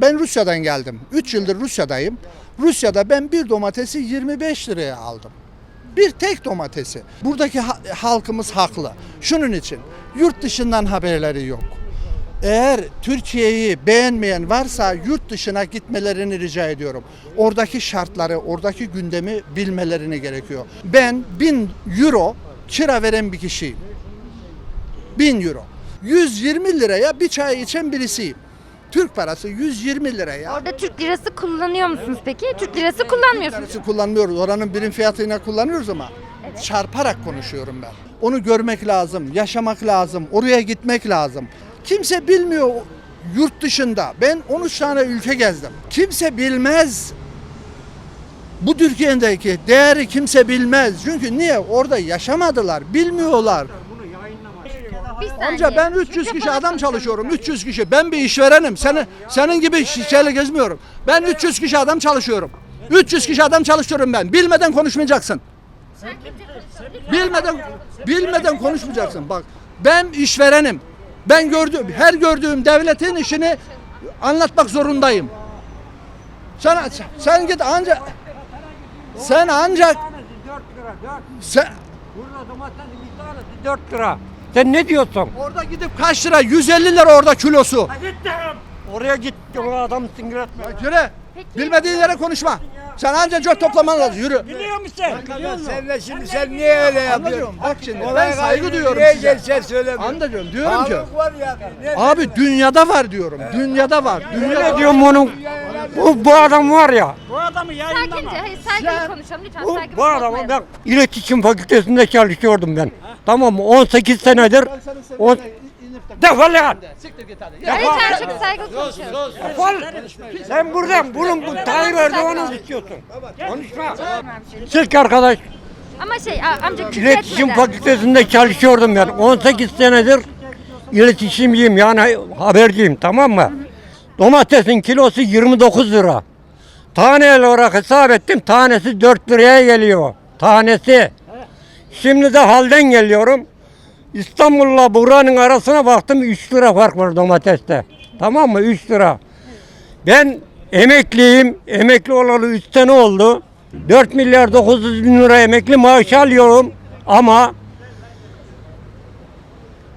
Ben Rusya'dan geldim. 3 yıldır Rusya'dayım. Rusya'da ben bir domatesi 25 liraya aldım. Bir tek domatesi. Buradaki ha- halkımız haklı. Şunun için yurt dışından haberleri yok. Eğer Türkiye'yi beğenmeyen varsa yurt dışına gitmelerini rica ediyorum. Oradaki şartları, oradaki gündemi bilmelerini gerekiyor. Ben 1000 euro kira veren bir kişiyim. 1000 euro. 120 liraya bir çay içen birisiyim. Türk parası 120 liraya. Orada Türk lirası kullanıyor musunuz peki? Türk lirası kullanmıyorsunuz. Parası kullanmıyoruz. Oranın birim fiyatıyla kullanıyoruz ama çarparak konuşuyorum ben. Onu görmek lazım, yaşamak lazım, oraya gitmek lazım. Kimse bilmiyor yurt dışında. Ben 13 tane ülke gezdim. Kimse bilmez. Bu Türkiye'deki değeri kimse bilmez. Çünkü niye? Orada yaşamadılar, bilmiyorlar. Bir saniye. Amca ben 300 kişi adam çalışıyorum. 300 kişi. Ben bir işverenim. Senin senin gibi şişeyle gezmiyorum. Ben 300 kişi adam çalışıyorum. 300 kişi adam çalışıyorum ben. Bilmeden konuşmayacaksın. Bilmeden bilmeden konuşmayacaksın. Bak ben işverenim. Ben gördüğüm her gördüğüm devletin işini anlatmak zorundayım. Sen sen git ancak sen ancak 4 lira 4. sen Burada bir tanesi 4 lira. Sen ne diyorsun? orada gidip kaç lira? 150 lira orada kilosu. Oraya git o adam sinir etme. Yürü. Bilmediğin yere konuşma. Sen anca cök toplaman lazım. Yürü. Biliyor musun? Sen de şimdi sen niye öyle yapıyorsun? Anlıyorum. Bak şimdi ben saygı duyuyorum niye size. gelse söyleme. Anlıyorum. Diyorum ki var ya. Ne abi dünyada var diyorum. Dünyada var. Ne Dünyada diyorum onun? Bu, bu adam var ya. Sakince, hayır saygılı konuşalım lütfen Bu, saygımızı bu adamı ben iletişim fakültesinde çalışıyordum ben. Tamam mı? 18 senedir. On... Defol lan! Hayır sen çok saygılı konuşuyoruz. Defol! Sen buradan bunun bu Tayyip Erdoğan'ı istiyorsun. Konuşma. Sık arkadaş. Ama şey a- amca küfür İletişim etmeden. fakültesinde çalışıyordum ben. 18 senedir iletişimciyim yani haberciyim tamam mı? Domatesin kilosu 29 lira. Taneli olarak hesap ettim. Tanesi 4 liraya geliyor. Tanesi. Şimdi de halden geliyorum. İstanbul'la buranın arasına baktım 3 lira fark var domateste. Tamam mı? 3 lira. Ben emekliyim. Emekli olalı 3 sene oldu. 4 milyar 900 bin lira emekli maaş alıyorum. Ama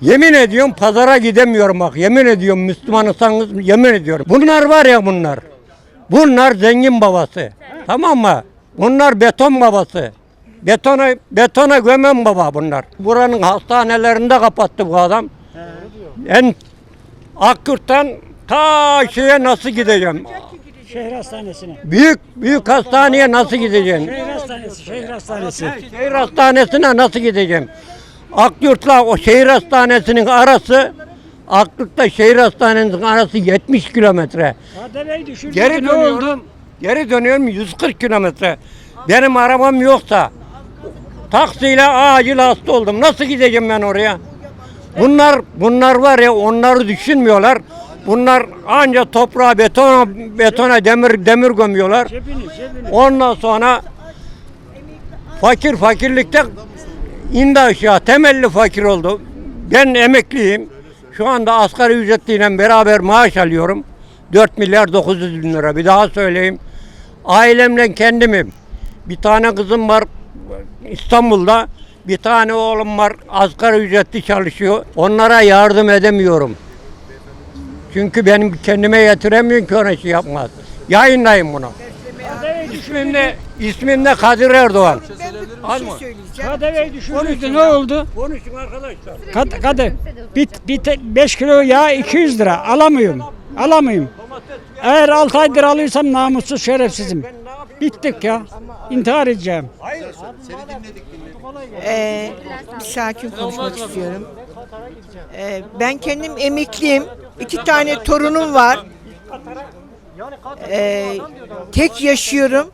yemin ediyorum pazara gidemiyorum bak. Yemin ediyorum Müslümanısanız yemin ediyorum. Bunlar var ya bunlar. Bunlar zengin babası. Tamam mı? Bunlar beton babası. Betona, betona gömen baba bunlar. Buranın hastanelerinde kapattı bu adam. En Akkürt'ten ta şeye nasıl gideceğim? Şehir hastanesine. Büyük büyük hastaneye nasıl gideceğim? Şehir hastanesi, şehir hastanesi. Şehir hastanesine nasıl gideceğim? Akyurt'la o şehir hastanesinin arası Akyurt'la şehir hastanesinin arası 70 kilometre. Geri dönüyorum. Geri dönüyorum 140 kilometre. Benim arabam yoksa taksiyle acil hasta oldum. Nasıl gideceğim ben oraya? Bunlar bunlar var ya onları düşünmüyorlar. Bunlar anca toprağa, betona, betona demir demir gömüyorlar. Ondan sonra fakir fakirlikte indi aşağı. Temelli fakir oldu. Ben emekliyim. Şu anda asgari ücretliyle beraber maaş alıyorum. 4 milyar 900 bin lira. Bir daha söyleyeyim. Ailemle kendimim. Bir tane kızım var İstanbul'da. Bir tane oğlum var asgari ücretli çalışıyor. Onlara yardım edemiyorum. Çünkü benim kendime yetiremiyorum ki ona şey yapmaz. Yayınlayın bunu. İsmim de, ismim de Kadir Erdoğan. Alma. KDV'yi düşürdü. Ne oldu? Konuşun arkadaşlar. Kad kadeh. Bir, bir 5 kilo yağ 200 lira. Alamıyorum. Alamıyorum. Eğer 6 aydır alıyorsam namussuz şerefsizim. Bittik ya. İntihar edeceğim. Ee, bir sakin konuşmak istiyorum. Ee, ben kendim emekliyim. İki tane torunum var. Ee, tek yaşıyorum.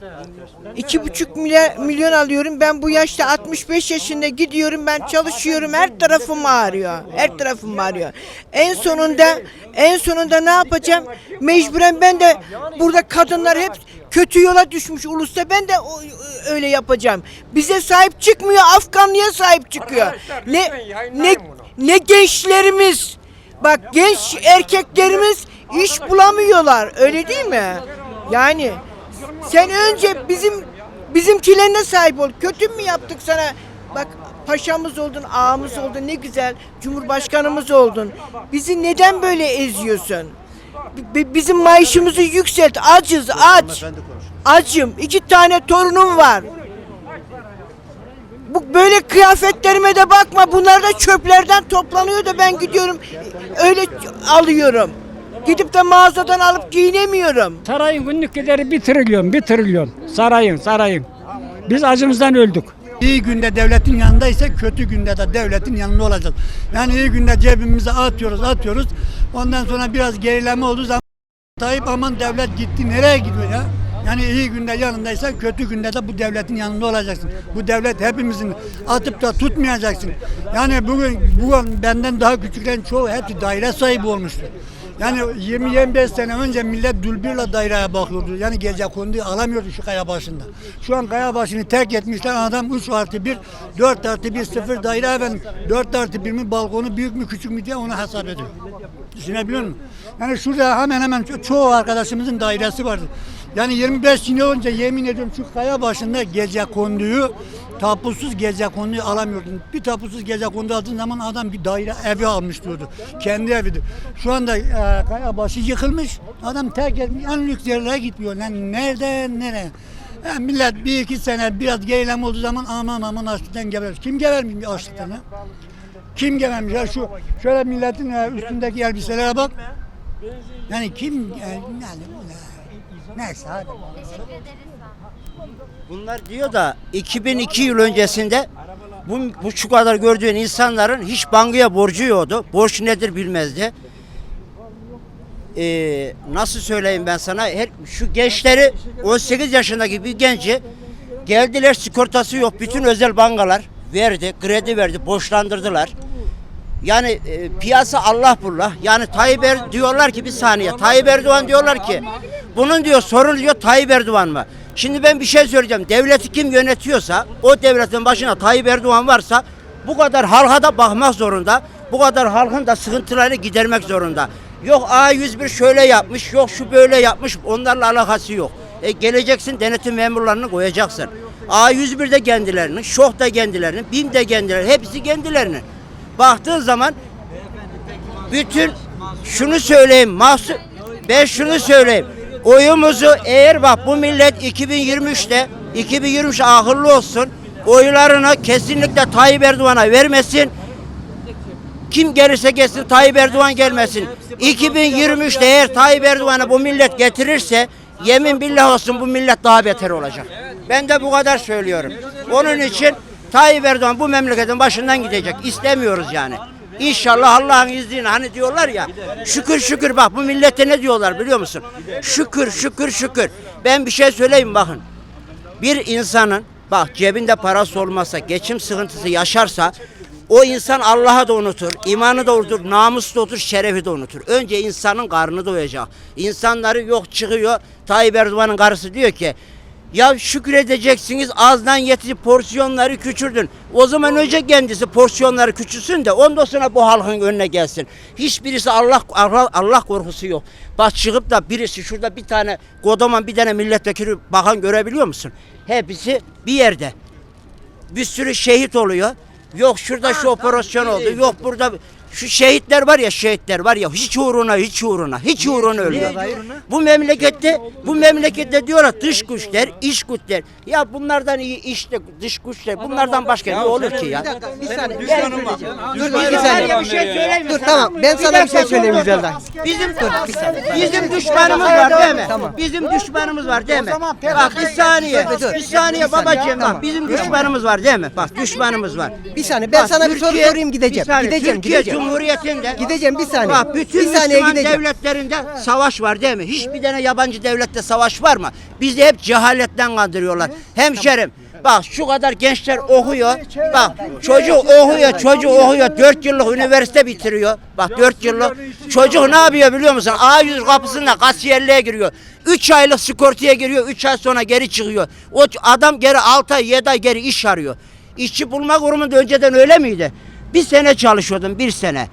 İki buçuk milyar, milyon alıyorum. Ben bu yaşta 65 yaşında gidiyorum. Ben çalışıyorum. Her tarafım ağrıyor. Her tarafım ağrıyor. En sonunda en sonunda ne yapacağım? Mecburen ben de burada kadınlar hep kötü yola düşmüş ulusta. Ben de o- öyle yapacağım. Bize sahip çıkmıyor. Afganlıya sahip çıkıyor. Arkadaşlar, Ne lütfen yayınlayın ne bunu. ne gençlerimiz Bak genç erkeklerimiz İş bulamıyorlar. Öyle değil mi? Yani sen önce bizim bizimkilerine sahip ol. Kötü mü yaptık sana? Bak paşamız oldun, ağamız oldun. Ne güzel. Cumhurbaşkanımız oldun. Bizi neden böyle eziyorsun? Bi- Bizim maaşımızı yükselt. Acız, aç. Acım. İki tane torunum var. Bu böyle kıyafetlerime de bakma. Bunlar da çöplerden toplanıyor da ben gidiyorum öyle alıyorum. Gidip de mağazadan alıp giyinemiyorum. Sarayın günlük gideri bir trilyon, bir trilyon. Sarayın, sarayın. Biz acımızdan öldük. İyi günde devletin yanındaysa kötü günde de devletin yanında olacağız. Yani iyi günde cebimize atıyoruz atıyoruz. Ondan sonra biraz gerileme olduğu zaman Tayyip aman devlet gitti nereye gidiyor ya? Yani iyi günde yanındaysa kötü günde de bu devletin yanında olacaksın. Bu devlet hepimizin atıp da tutmayacaksın. Yani bugün bugün benden daha küçüklerin çoğu hepsi daire sahibi olmuştu. Yani 20-25 sene önce millet dülbürle daireye bakıyordu. Yani gece konduyu alamıyordu şu kaya başında. Şu an kaya başını terk etmişler. Adam 3 artı 1, 4 artı 1, 0 daire efendim. 4 artı 1 mi balkonu büyük mü küçük mü diye onu hesap ediyor. Düşünebiliyor musun? Yani şurada hemen hemen ço- çoğu arkadaşımızın dairesi vardı. Yani 25 yıl önce yemin ediyorum şu kaya başında gece konduyu tapusuz gece konduyu alamıyordun. Bir tapusuz gece kondu aldığın zaman adam bir daire evi almış diyordu. Kendi evidir. Şu anda e, kaya başı yıkılmış. Adam terk etmiş. En lüks yerlere gitmiyor. Lan nereden nereye? Ya millet bir iki sene biraz gerileme olduğu zaman aman aman açlıktan geber. Kim gebermiyor açlıktan ha? Kim gebermiş ya şu şöyle milletin e, üstündeki elbiselere bak. Yani kim e, yani neyse hadi. Bunlar diyor da 2002 yıl öncesinde bu, bu şu kadar gördüğün insanların hiç bankaya borcu yoktu. Borç nedir bilmezdi. Ee, nasıl söyleyeyim ben sana? Her, şu gençleri 18 yaşındaki bir genci geldiler sigortası yok. Bütün özel bankalar verdi, kredi verdi, borçlandırdılar. Yani e, piyasa Allah bullah. Yani Tayyip Er- diyorlar ki bir saniye. Tayyip Erdoğan diyorlar ki bunun diyor sorun diyor Tayyip Erdoğan mı? Şimdi ben bir şey söyleyeceğim. Devleti kim yönetiyorsa o devletin başına Tayyip Erdoğan varsa bu kadar halka da bakmak zorunda. Bu kadar halkın da sıkıntılarını gidermek zorunda. Yok A101 şöyle yapmış, yok şu böyle yapmış. Onlarla alakası yok. E geleceksin denetim memurlarını koyacaksın. A101 de kendilerinin, Şok da kendilerinin, BİM de kendilerinin, hepsi kendilerinin. Baktığın zaman bütün şunu söyleyeyim mahsus ben şunu söyleyeyim. Oyumuzu eğer bak bu millet 2023'te 2023 ahırlı olsun. Oylarını kesinlikle Tayyip Erdoğan'a vermesin. Kim gelirse gelsin Tayyip Erdoğan gelmesin. 2023'te eğer Tayyip Erdoğan'a bu millet getirirse yemin billah olsun bu millet daha beter olacak. Ben de bu kadar söylüyorum. Onun için Tayyip Erdoğan bu memleketin başından gidecek. İstemiyoruz yani. İnşallah Allah'ın izniyle hani diyorlar ya şükür şükür bak bu millete ne diyorlar biliyor musun? Şükür şükür şükür. Ben bir şey söyleyeyim bakın. Bir insanın bak cebinde parası olmazsa, geçim sıkıntısı yaşarsa o insan Allah'a da unutur, imanı da unutur, namusu da unutur, şerefi de unutur. Önce insanın karnı doyacak. İnsanları yok çıkıyor. Tayyip Erdoğan'ın karısı diyor ki ya şükredeceksiniz azdan yetişip porsiyonları küçüldün. O zaman önce kendisi porsiyonları küçülsün de ondan sonra bu halkın önüne gelsin. Hiçbirisi Allah Allah, Allah korkusu yok. Bak çıkıp da birisi şurada bir tane kodaman bir tane milletvekili bakan görebiliyor musun? Hepsi bir yerde. Bir sürü şehit oluyor. Yok şurada şu operasyon oldu. Yok burada şu şehitler var ya şehitler var ya hiç uğruna hiç uğruna hiç uğruna ölüyor. Bu memlekette bu memlekette diyorlar dış güçler, iç güçler. Ya bunlardan iyi işte dış güçler. Bunlardan başka ne olur ki ya? Bir saniye. Düşmanım var. Dur Bir saniye. bir şey söyleyeyim Dur tamam ben sana bir şey söyleyeyim dur, dur. Yücel'den. Bizim bizim düşmanımız var değil mi? Bizim düşmanımız var değil mi? Bak bir saniye. Dur, Bir saniye babacığım bak bizim düşmanımız var değil mi? Bak düşmanımız var. Bir saniye ben sana bir soru sorayım gideceğim. Gideceğim gideceğim. Cumhuriyeti'nde Gideceğim bir saniye. Bak bütün bir saniye Müslüman gideceğim. devletlerinde savaş var değil mi? Hiçbir tane yabancı devlette savaş var mı? Bizi hep cehaletten kandırıyorlar. Hemşerim bak şu kadar gençler okuyor. Bak çocuk okuyor, çocuk okuyor. 4 yıllık üniversite bitiriyor. Bak 4 yıllık. Çocuk ne yapıyor biliyor musun? A100 kapısında kasiyerliğe giriyor. 3 aylık sigortaya giriyor. 3 ay sonra geri çıkıyor. O adam geri 6 ay 7 ay geri iş arıyor. İşçi bulma kurumunda önceden öyle miydi? Bir sene çalışıyordum bir sene.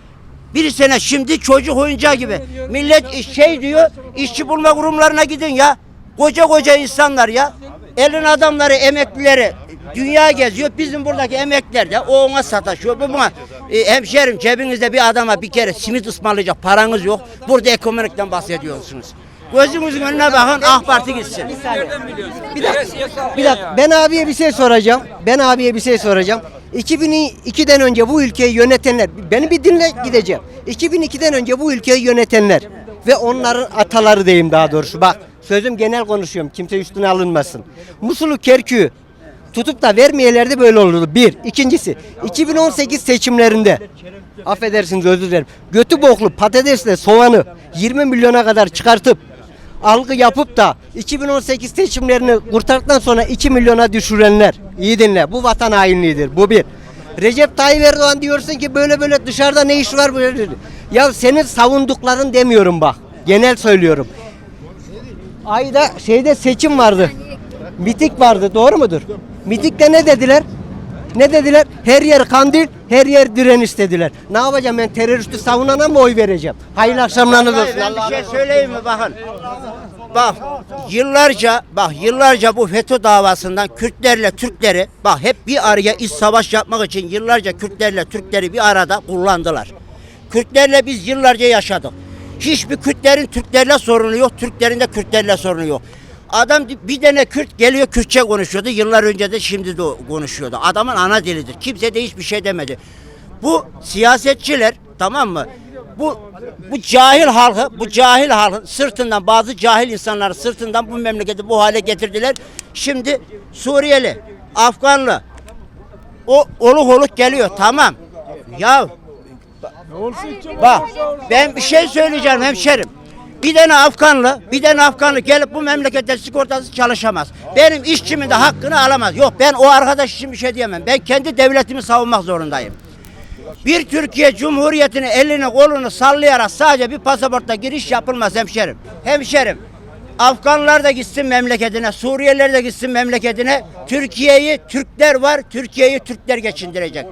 Bir sene şimdi çocuk oyuncağı gibi. Millet şey diyor, işçi bulma kurumlarına gidin ya. Koca koca insanlar ya. Elin adamları, emeklileri dünya geziyor. Bizim buradaki emekliler de o ona sataşıyor. Bu buna. E, hemşerim cebinizde bir adama bir kere simit ısmarlayacak paranız yok. Burada ekonomikten bahsediyorsunuz. Gözünüzün önüne bakın AK Parti gitsin. Bir dakika, bir dakika. Ben abiye bir şey soracağım. Ben abiye bir şey soracağım. 2002'den önce bu ülkeyi yönetenler, beni bir dinle gideceğim. 2002'den önce bu ülkeyi yönetenler ve onların ataları diyeyim daha doğrusu. Bak sözüm genel konuşuyorum. Kimse üstüne alınmasın. Musul'u, Kerkük'ü tutup da vermeyelerdi böyle olurdu. Bir. İkincisi 2018 seçimlerinde affedersiniz özür dilerim. Götü boklu patatesle soğanı 20 milyona kadar çıkartıp algı yapıp da 2018 seçimlerini kurtardıktan sonra 2 milyona düşürenler iyi dinle bu vatan hainliğidir bu bir. Recep Tayyip Erdoğan diyorsun ki böyle böyle dışarıda ne iş var böyle. Ya senin savundukların demiyorum bak. Genel söylüyorum. Ayda şeyde seçim vardı. Mitik vardı doğru mudur? Mitikte ne dediler? Ne dediler? Her yer kandil, her yer direniş dediler. Ne yapacağım ben teröristi savunana mı oy vereceğim? Hayırlı akşamlarınız olsun. Ben Allah'a bir şey söyleyeyim mi bakın. Bak yıllarca bak yıllarca bu FETÖ davasından Kürtlerle Türkleri bak hep bir araya iç savaş yapmak için yıllarca Kürtlerle Türkleri bir arada kullandılar. Kürtlerle biz yıllarca yaşadık. Hiçbir Kürtlerin Türklerle sorunu yok, Türklerin de Kürtlerle sorunu yok. Adam bir tane Kürt geliyor Kürtçe konuşuyordu. Yıllar önce de şimdi de konuşuyordu. Adamın ana dilidir. Kimse de hiçbir şey demedi. Bu siyasetçiler tamam mı? Bu bu cahil halkı, bu cahil halkın sırtından bazı cahil insanların sırtından bu memleketi bu hale getirdiler. Şimdi Suriyeli, Afganlı o oluk oluk geliyor tamam. Ya bak ben bir şey söyleyeceğim hemşerim. Bir tane Afganlı, bir tane Afganlı gelip bu memlekette sigortası çalışamaz. Benim işçimin de hakkını alamaz. Yok ben o arkadaş için bir şey diyemem. Ben kendi devletimi savunmak zorundayım. Bir Türkiye Cumhuriyeti'nin elini kolunu sallayarak sadece bir pasaportla giriş yapılmaz hemşerim. Hemşerim. Afganlar da gitsin memleketine, Suriyeliler de gitsin memleketine. Türkiye'yi Türkler var, Türkiye'yi Türkler geçindirecek.